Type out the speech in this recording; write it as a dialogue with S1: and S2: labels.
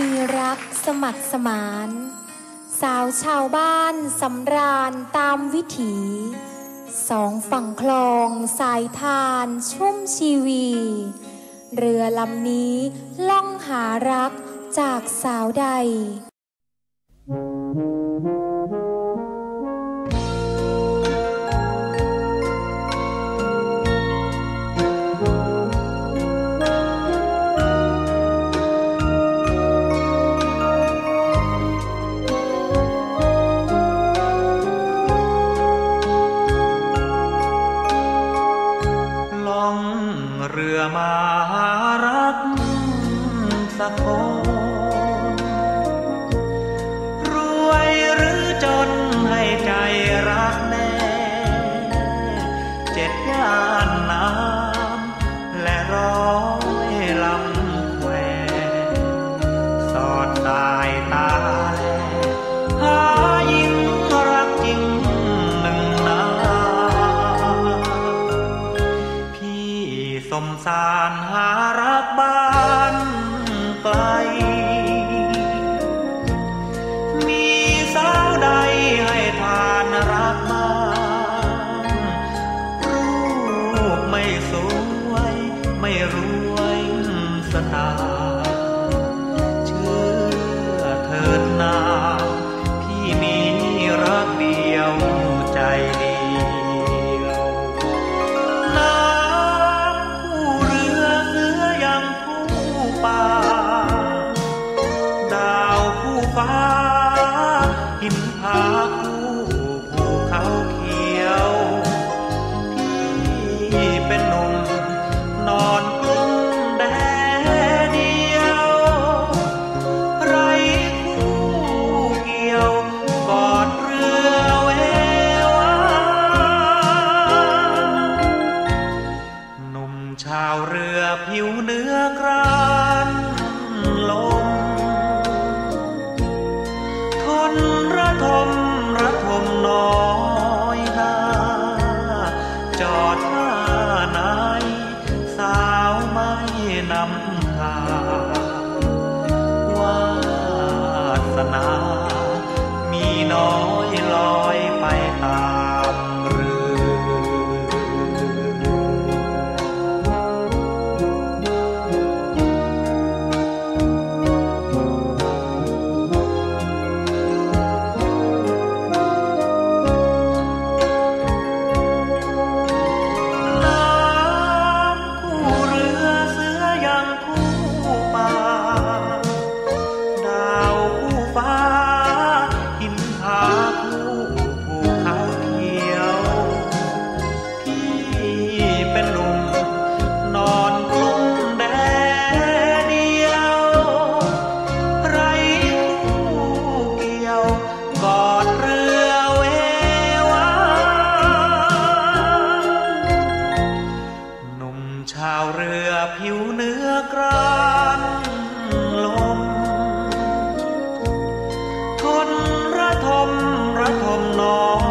S1: มีรักสมัครสมาน สาวชาวบ้านสำราญตามวิถี สองฝั่งคลองสายทานชุ่มชีวี เรือลำนี้ล่องหารักจากสาวใด
S2: สักคนรวยหรือจนให้ใจรักแน่เจ็ดย่านน้ำและร้อยลำแควสอดสายตาแลหายิ่งรักจริงหนึ่งนาพี่สมสารหารักบ้าน มีสาวใดให้ทานรักบ้างรูปไม่สวย ไม่รวยสตาาคู่ภูเขาเขียวพี่เป็นหนุ่มนอนกลุ้มแดดเดียว ไรคู่เกี่ยวกอดเรือเววาหนุ่มชาวเรือผิวเนื้อ จอดท่านา ข่าวเรือผิวเนื้อกรานลม ทนระทมระทมนอง